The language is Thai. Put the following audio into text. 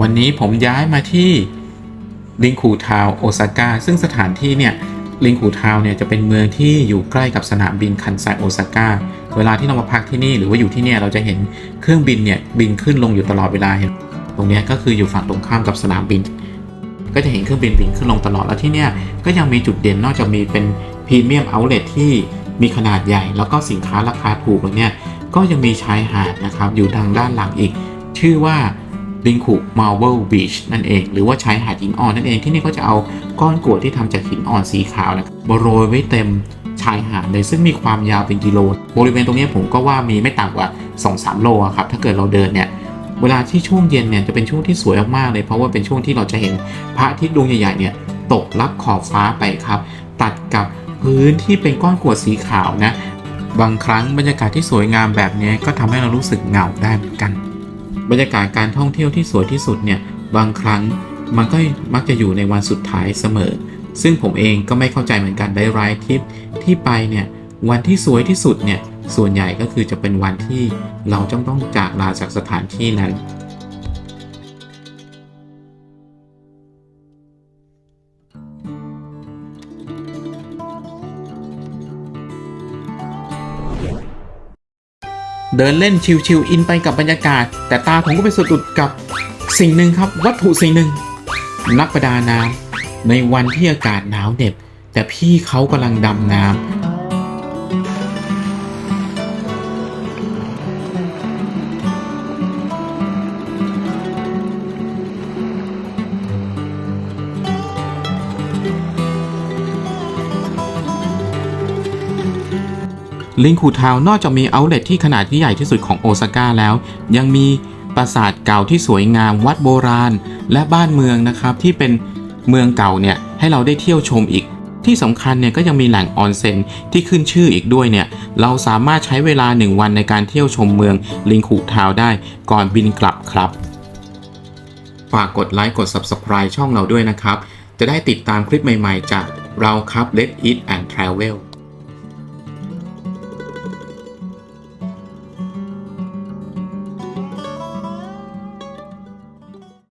วันนี้ผมย้ายมาที่ลิงคูทาวโอซาก้าซึ่งสถานที่เนี่ยลิงคูทาวเนี่ยจะเป็นเมืองที่อยู่ใกล้กับสนามบินคันไซโอซาก้าเวลาที่เรามาพักที่นี่หรือว่าอยู่ที่เนี่ยเราจะเห็นเครื่องบินเนี่ยบินขึ้นลงอยู่ตลอดเวลาเห็นตรงเนี้ยก็คืออยู่ฝั่งตรงข้ามกับสนามบิน ก็จะเห็นเครื่องบินบินขึ้นลงตลอดแล้วที่เนี่ยก็ยังมีจุดเด่นนอกจากมีเป็นพรีเมียมเอาท์เลทที่มีขนาดใหญ่ แล้วก็สินค้าราคาถูกแล้วเนี่ยก็ยังมีชายหาดนะครับอยู่ทางด้านหลังอีก ชื่อว่า ลิงคุมาร์เวลบีชนั่นเอง หรือว่าชายหาดหินอ่อนนั่นเองที่นี่ก็จะเอาก้อนกรวดที่ทำจากหินอ่อนสีขาวนะครับโรยไว้เต็มชายหาดเลยซึ่งมีความยาวเป็นกิโล บริเวณตรงนี้ผมก็ว่ามีไม่ต่ำกว่า 2-3 โลครับ ถ้าเกิดเราเดินเนี่ยเวลาที่ช่วงเย็นเนี่ยจะเป็นช่วงที่สวยมากๆเลย เพราะว่าเป็นช่วงที่เราจะเห็นพระอาทิตย์ดวงใหญ่ๆเนี่ยตกลับขอบฟ้าไปครับ ตัดกับพื้นที่เป็นก้อนกรวดสีขาวนะบางครั้งบรรยากาศที่สวยงามแบบนี้ก็ทำให้เรารู้สึกเหงาได้เหมือนกัน บรรยากาศการท่องเที่ยวที่สวยที่สุดเนี่ยบางครั้งมันก็มักจะอยู่ในวันสุดท้ายเสมอ ซึ่งผมเองก็ไม่เข้าใจเหมือนกันได้รายทริปที่ไปเนี่ยวันที่สวยที่สุดเนี่ยส่วนใหญ่ก็คือจะเป็นวันที่เราจ้องต้องจากลาจากสถานที่นั้น เดินเล่นชิวๆอินไปกับบรรยากาศ แต่ตาผมก็ไปสะดุดกับสิ่งหนึ่งครับ วัตถุสิ่งหนึ่ง นักประดาน้ำในวันที่อากาศหนาวเหน็บ แต่พี่เขากำลังดำน้ำ ลิงคูทาวนอกจากมีเอาเลทที่ขนาดที่ใหญ่ที่สุดของโอซาก้าแล้ว ยังมีปราสาทเก่าที่สวยงามวัดโบราณ และบ้านเมืองนะครับที่เป็นเมืองเก่าเนี่ยให้เราได้เที่ยวชมอีก ที่สำคัญเนี่ยก็ยังมีแหล่งออนเซ็นที่ขึ้นชื่ออีกด้วยเนี่ยเราสามารถใช้เวลา 1 วันในการเที่ยวชมเมืองลิงคูทาวได้ก่อนบินกลับครับฝากกดไลค์กด Subscribe ช่องเราด้วยนะครับ จะได้ติดตามคลิปใหม่ๆ จากเราครับ Let Eat and Travel